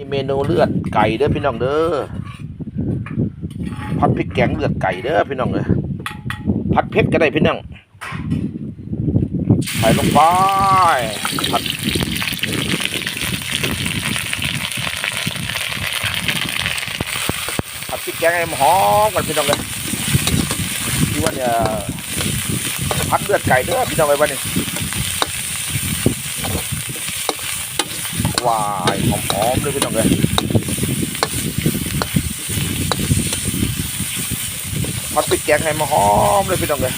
มีเมนูเลือดไก่เด้อพี่น้องเด้อผัดพริกแกงเลือดไก่เด้อพี่น้องเด้อผัดเผ็ดก็ได้พี่น้องใส่ลงไปผัดผัดพริกแกงให้มันหอมกันพี่น้องเลยที่ว่าเนี่ยผัดเลือดไก่เด้อพี่น้องเลยวันนี้ วายหอมๆเลยพี่น้องเลยผัดพริกแกงให้มาหอมเลยพี่น้องเลย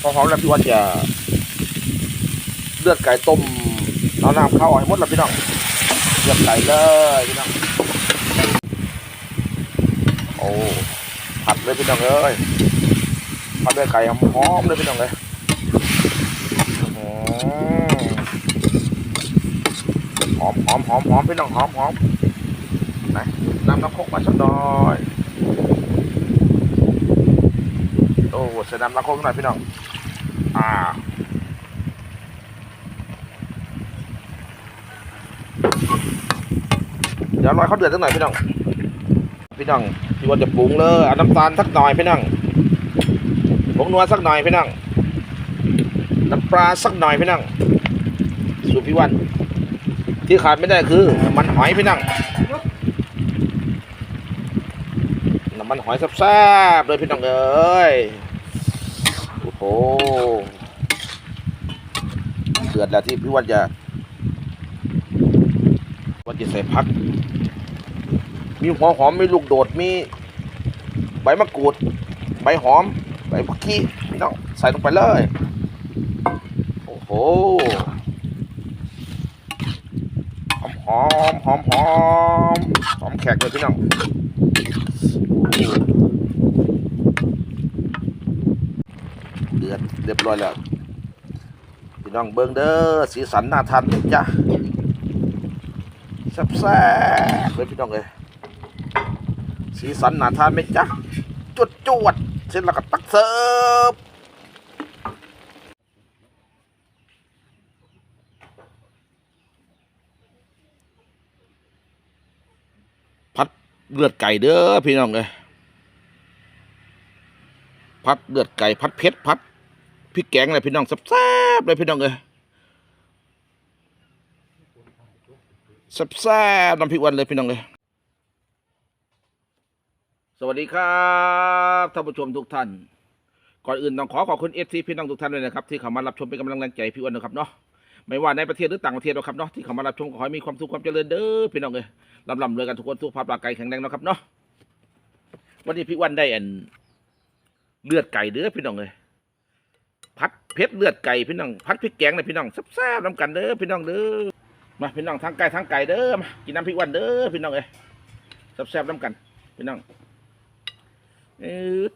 พอหอมแล้วพี่วันจะเลือดไก่ต้มเอาน้ำเข้าให้หมดแล้วพี่น้องเลือดไก่เลยพี่น้องโอ้ผัดเลยพี่น้องเอ้ยผัดเลือดไก่หอมๆเลยพี่น้องเลยอืม หอมหอมหอมหอมพี่น้องหอมหอมไหนน้ำน้ำคกมาสักหน่อยโอ้เสนามลักโคกหน่อยพี่น้องอ่าเดี๋ยวรอยเขาเดือดสักหน่อยพี่น้องพี่น้องพี่วันจะปรุงเลยเอาน้ำตาลสักหน่อยพี่น้องผงนัวสักหน่อยพี่น้องน้ำปลาสักหน่อยพี่น้องสูตรพี่วัน ที่ขาดไม่ได้คือน้ำมันหอยพี่น้องน้ำมันหอยแซ่บๆเลยพี่น้องเอ้ยโอ้โหเดือดแล้วที่พี่วันจะวันจะใส่พัก มีหัวหอมมีลูกโดดมี ใบมะกรูด ใบหอม ใบผักชีพี่น้องใส่ลงไปเลย โอ้โห อมหอมหอมหอมแขกเลยพี่น้องเดือดเรียบร้อยแล้วพี่น้องเบิ้งเด้อสีสันน่าทานจ้ะแซ่บๆเลยพี่น้องเลยสีสันน่าทานไหมจ๊ะจวดจวดเสร็จแล้วก็ตักเสิร์ฟ เลือดไก่เด้อพี่น้องเลยพัดเลือดไก่พัดเพชรพัดพริกแกงเลยพี่น้องแซ่บๆเลยพี่น้องเอ้ยแซ่บๆน้ำพริกวันเลยพี่น้องเลยสวัสดีครับท่านผู้ชมทุกท่าน ก่อนอื่นต้องขอขอบคุณเอฟซีพี่น้องทุกท่านเลยนะครับที่เข้ามารับชมเป็นกำลังใจพี่อ้วันนะครับเนาะไม่ว่าในประเทศหรือต่างประเทศนะครับเนาะที่เข้ามารับชมขอให้มีความสุขความเจริญเด้อพี่น้องเลย ลำลำเลยกันทุกคนสุขภาพร่างกายแข็งแรงนะครับเนาะวันนี้พี่วันได้อันเลือดไก่เด้อพี่น้องเลยพัดเพชรเลือดไก่พี่น้องพัดพริกแกงเลยพี่น้องแซ่บๆน้ำกันเด้อพี่น้องเด้อมาพี่น้องทั้งไก่ทั้งไก่เด้อมากินน้ำพริกวันเด้อพี่น้องเอ้ยแซ่บๆน้ำกัน พี่น้องเออ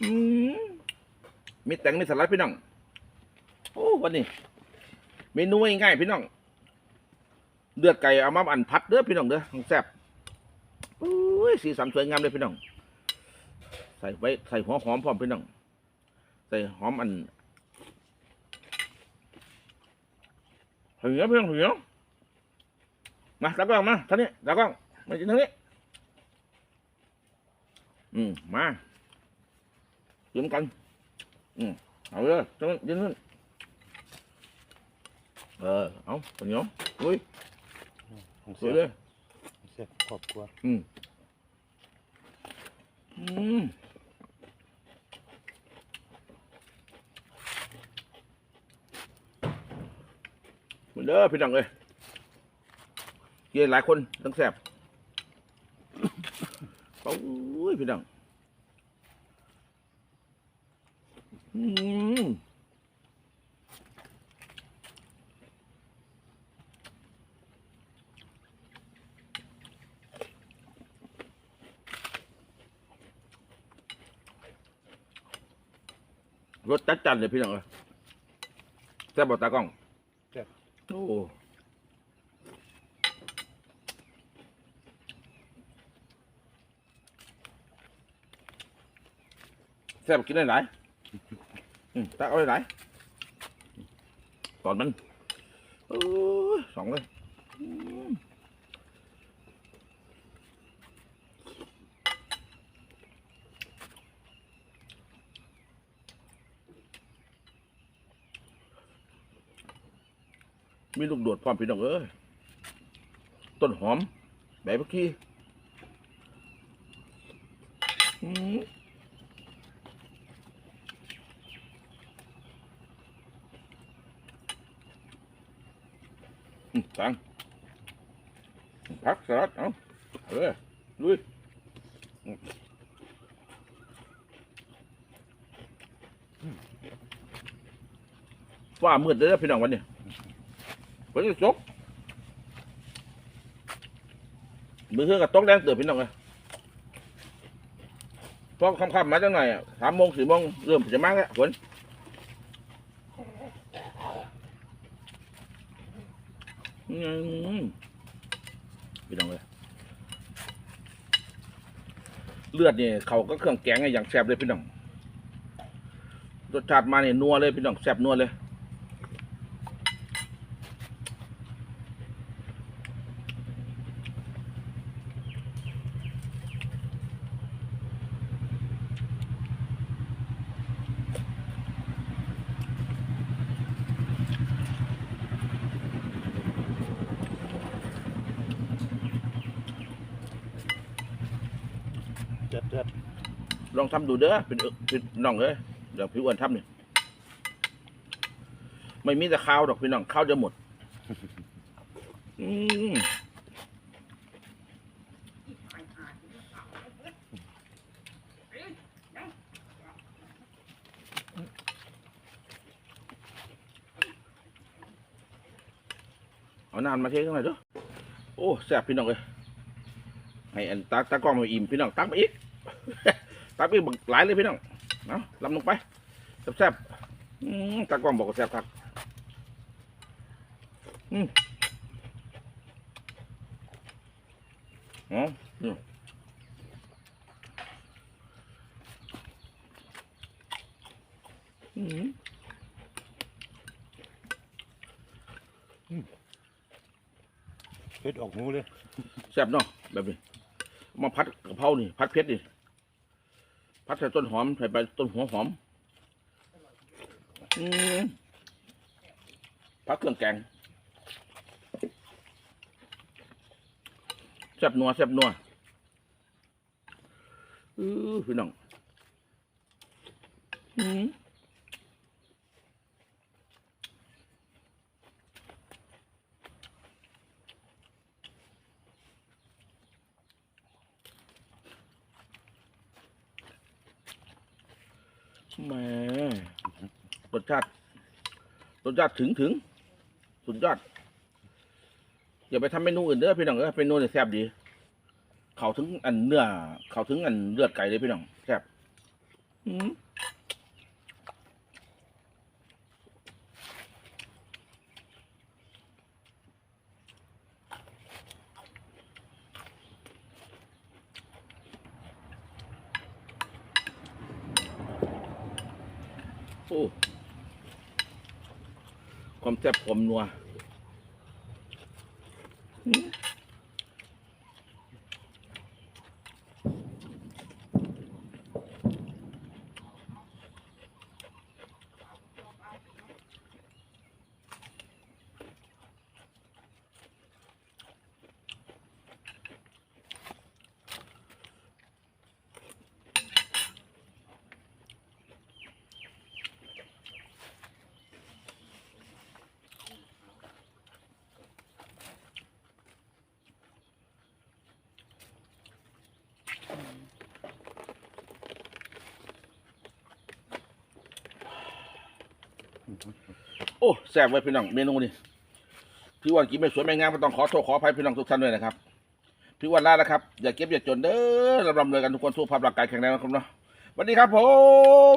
อืมมีแตงมีสลัดพี่น้องโอ้วันนี้เมนูง่ายๆพี่น้อง เลือดไก่เอามาอันพัดเด้อพี่น้องเด้อแซ่บโอ้ยสีสันสวยงามเลยพี่น้อง ใส่ไว้ใส่หัวหอมพร้อมพี่น้อง ใส่หอมอันเหียวพี่น้องเหียวมาตากล้องมาท่านี้ตากล้องมากินทางนี้ อืมมากินกัน อืมเอาเลยจังนั้นกินนั่นเออเอาเหนียวอุ้ย เสีวยยเลยเสียครอบครัวอืมอืมเหมือนเด้อพี่น้องเลยกินหลายคนทั้งแสบโอ้ยพี่น้องอืม รสจัดจันเลยพี่น้องเลยแซ่บบอกตากล้องโอ้แซ่บกินได้หลายอืมตักเอาได้หลายตอนมันเออสองเลย อ อืม มีลูกโดดพร้อมพี่น้องเอ้ยต้นหอมใบบักกี้อืมอืมตังพักสลัดเอาเออลุยอืมฟ้ามืดเลยนะพี่น้องวันนี้ วันนี้จบมือเครื่องกับโต๊ะแดงเตือพี่น้องเลยพอค่ำๆมาจังไหนอะสามโมงสี่โมงเริ่มจะมากแล้วฝนพี่น้องเลยเลือดนี่เขาก็เครื่องแกงไงอย่างแซ่บเลยพี่น้องรสชาติมาเนี่ยนัวเลยพี่น้องแซ่บนัวเลย จ็ดจ็ดลองทำดูเด้อเป็นเอิ้นเป็นน้องเลยเดี๋ยวพี่อ้วนทำเนี่ยไม่มีแต่ข้าวดอกพี่น้องข้าวจะหมดอืมเอานานมาเทข้างในเด้อโอ้แซ่บพี่น้องเลยให้อันตาตากล้องมาอิ่มพี่น้องตักมาอีก ตักไปบักหลายเลยพี่น้องเอาลำลงไปแซ่บๆอืมตากล้องบอกว่าแซ่บครับอืมอ๋อนี่อืมเพชรออกหูเลย แซ่บเนาะแบบนี้เอามาพัดกะเพรานี่ พัดเพชรนี่ พัดใส่ต้นหอมใส่ไปต้นหัวหอมอืมพัดเครื่องแกงแซ่บนัวแซ่บนัวอือพี่น้องอืมแหม่ รสชาติรสชาติถึงถึงสุดยอดอย่าไปทำเมนูอื่นเด้อพี่น้องเออเมนูเนี่ยแซ่บดี เขาถึงอันเนื้อ เขาถึงอันเลือดไก่เลยพี่น้องแซ่บอืมโอ้ ความแซ่บความนัว โอ้แซ่บไว้พี่น้องเมนูนี้พี่วันกินไม่สวยไม่งามก็ต้องขอโทษขออภัยพี่น้องทุกท่านด้วยนะครับพี่วันลาแล้วครับอย่าเก็บอย่าจนเด้อรำรำเลยกันทุกคนสู้ภาพร่างกายแข็งแรงนะครับเนาะสวัสดีครับผม